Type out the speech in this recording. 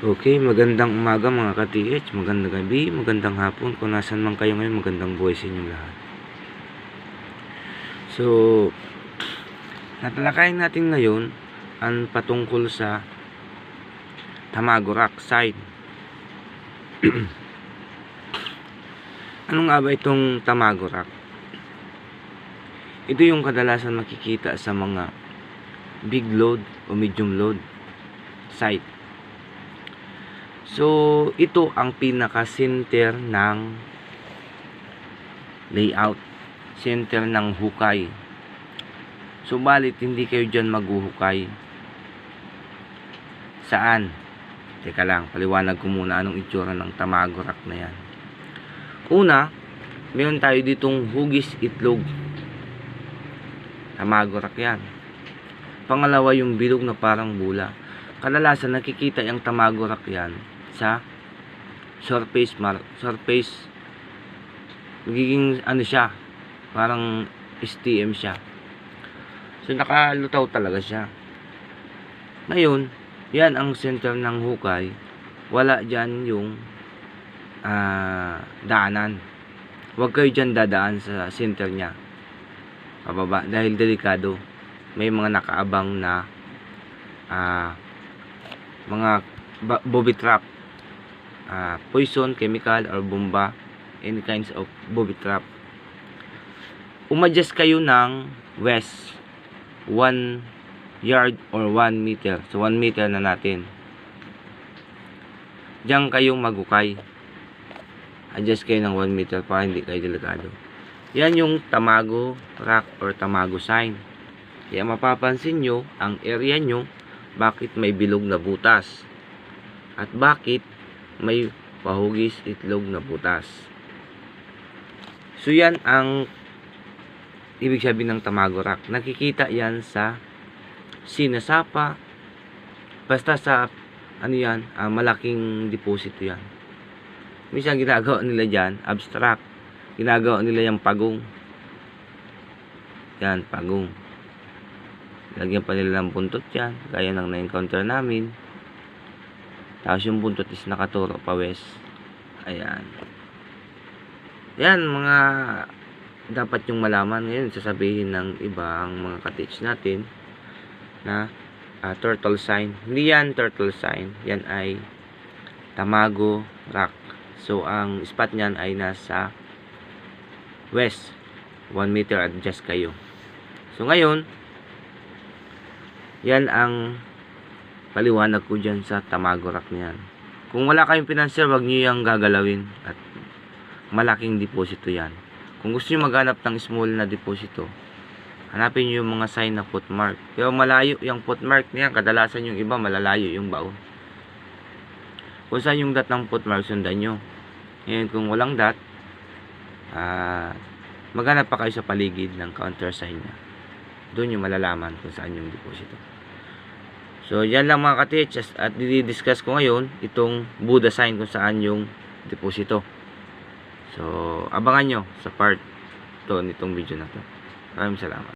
Okay, magandang umaga mga ka-TH, magandang gabi, magandang hapon, kung nasan man kayo ngayon, magandang buhay sa inyong lahat. So, natalakayin natin ngayon ang patungkol sa Tamagorak side. ano nga ba itong Tamagorak? Ito yung kadalasan makikita sa mga big load o medium load site. So, ito ang pinaka-center ng layout. Center ng hukay. Subalit, hindi kayo dyan maghuhukay. Saan? Teka lang, paliwanag ko muna anong itsura ng tamagorak na yan. Una, meron tayo ditong hugis itlog. Tamagorak yan. Pangalawa, yung bilog na parang bula. Kadalasan nakikita yung tamagorak yan sa surface mar surface. Magiging ano siya parang STM siya. So nakalutaw talaga siya. Ngayon yan ang center ng hukay. Wala dyan yung ah, daanan. Huwag kayo dyan dadaan sa center niya. Pababa dahil delikado. May mga nakaabang na ah, mga booby trap ah, poison, chemical, or bomba any kinds of booby trap. Umadjust kayo ng west 1 yard or 1 meter. So 1 meter na natin. Diyan kayong magukay. Adjust kayo ng 1 meter para hindi kayo delikado. Yan yung tamago rock or tamago sign. Kaya mapapansin nyo ang area nyo bakit may bilog na butas. At bakit may pahugis itlog na butas. So yan ang ibig sabihin ng tamagorak. Nakikita yan sa sinasapa basta sa ano yan, ah, malaking deposito yan. Minsan ginagawa nila dyan, abstract. Ginagawa nila yung pagong. Yan, pagong. Lagyan pa nila ng buntot yan, gaya ng na-encounter namin. Tapos yung buntot is nakaturo pa west. Ayan. Yan, mga dapat yung malaman ngayon sasabihin ng iba ang mga ka-teach natin na ah, turtle sign. Hindi yan turtle sign. Yan ay Tamago Rock. So, ang spot niyan ay nasa west. 1 meter adjust kayo. So, ngayon, yan ang paliwanag ko dyan sa tamagorak niyan. Kung wala kayong financier, wag niyo yung gagalawin at malaking deposito yan. Kung gusto niyo maghanap ng small na deposito, hanapin niyo yung mga sign na footmark. Pero malayo yung footmark niya, kadalasan yung iba malalayo yung baon. Kung saan yung dot ng footmark, sundan nyo. Ngayon, kung walang dot, ah, maghanap pa kayo sa paligid ng counter sign niya. Doon yung malalaman kung saan yung deposito. So, yan lang mga ka-teachers at didi-discuss ko ngayon itong Buddha sign kung saan yung deposito. So, abangan nyo sa part 2 nitong video na to. Maraming salamat.